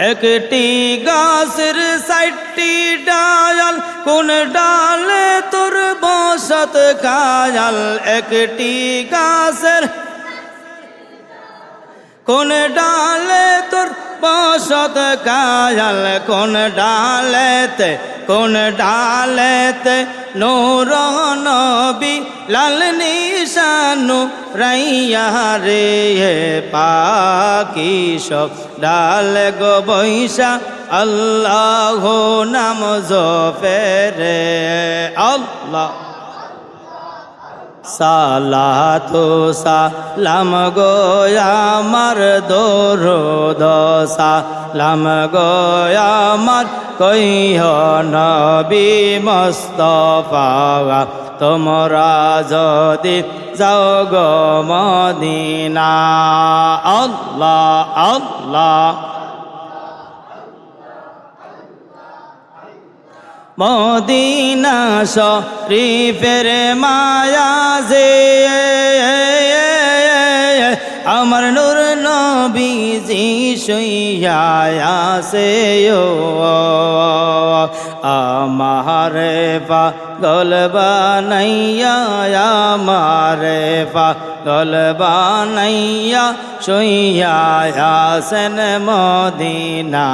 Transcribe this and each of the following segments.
একটি গাছের সাইটটি ডায়াল, কোন ডালে তোর বসত কায়াল একটি গাছের কোন ডালে তোর বসত কায়াল কোন ডালেতে কোন ডালেতে নূর নবী, লাল নিশানু রাইয়া রে পাকি সব ডাল গো বৈশা, আল্লাহ নাম জফেরে আল্লাহ। সালাতু সালাম গো আমার দরুদ, সালাম গো আমার কইহ নবী মুস্তাফা। তোমরা যদি যাও গো মদিনা, আল্লাহ আল্লাহ। মদিনা শরীফের মায়া যে, আমার নূর নবীজি শুইয়া সে আমারে পাগল বানাইয়া, আমারে পাগল বানাইয়া শুইয়া সেন মদিনা।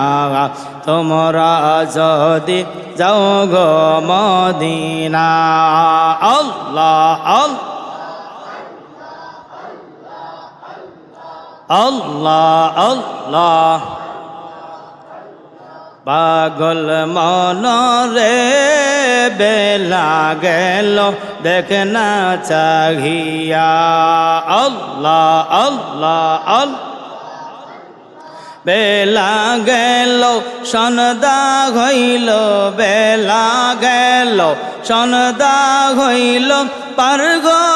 তোমরা যদি যাও গো মদিনা। আল্লাহ আল্লাহ আল্লাহ। পাগল মন রে বেলা গেল, দেখ না চাহিয়া। আল্লাহ আল্লাহ আল্লাহ। বেলা গেল সনদা হইল, বেলা গেল সনদা হইল পার গবি তুই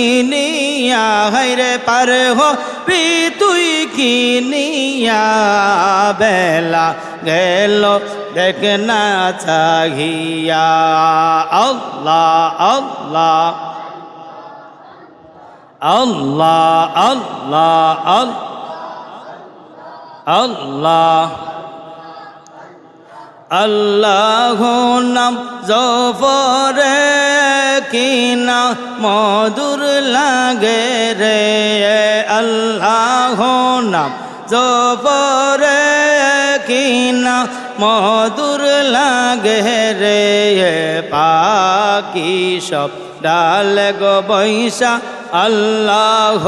কিনিয়া হাইরে পার হবি তুই কিনিয়া, বেলা গেল, দেখ না চাহিয়া। আল্লাহ আল্লাহ। আল্লাহ আল্লাহ আল্লাহ। আল্লাহ। নাম জফরে কিনা মধুর লাগে রে আল্লাহ নাম জফরে কিনা মধুর লাগে রে পাকি সব ডাল গো বৈশা আল্লাহ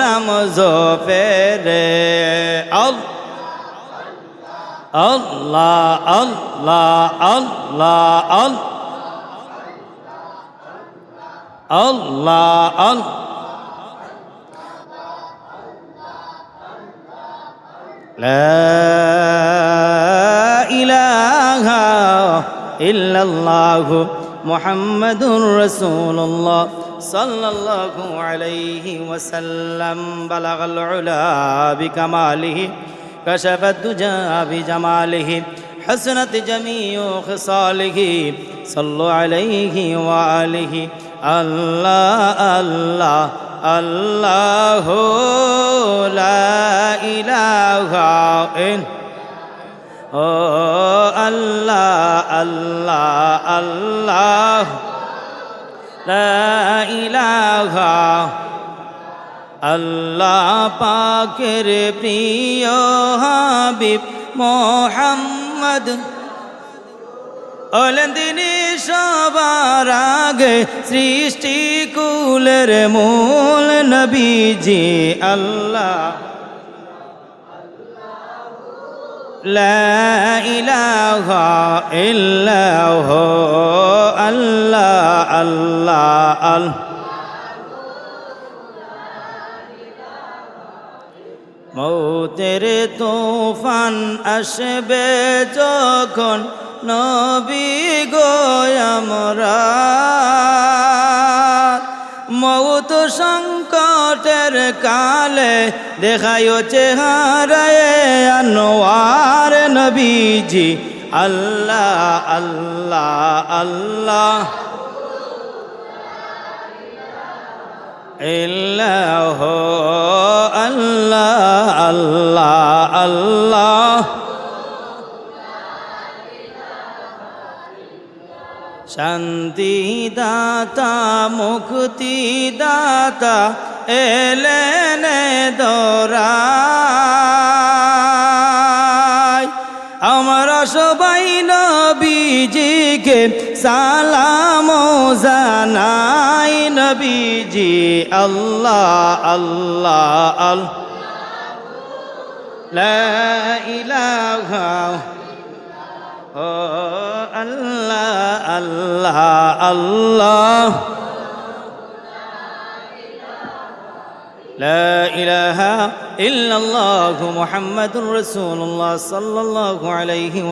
নাম জফেরে আল্লাহ Allah, Allah, Allah, Allah, Allah. لا إله إلا الله محمد رسول الله صلى الله عليه وسلم بلغ العلا بكماله كشف الدجى بجماله حسنت جميع خصاله সাল্লু আলাইহি ওয়া আলিহি, আল্লাহ আল্লাহ আল্লাহ লা ইলাহা ইল্লা ও আল্লাহ আল্লাহ আল্লাহ ইলাহা, আল্লাহ পাকের প্রিয় হাবিব মোহাম্মদ অলেন সবার আগে সৃষ্টি কুলের মূল নবীজি আল্লাহ। আল্লাহ আল্লাহ আল্লাহ মৌতের তোফান আসবে যখন নবী গো আমরা। মৌত সংকটের কালে দেখায় চেহারায় আনোয়ার নবীজি। আল্লাহ আল্লাহ আল্লাহ। ইল্লাহ আল্লাহ আল্লাহ আল্লাহ। শান্তি দাতা মুক্তি দাতা এলেন দোরাই। আমরা সবাই নবীজিকে সালাম জানাই, নবীজি আল্লাহ আল্লাহ আল্লাহ। লা ইলাহা আল্লাহ আল্লাহ আল্লাহ لا إله إلا الله محمد رسول الله صلى الله عليه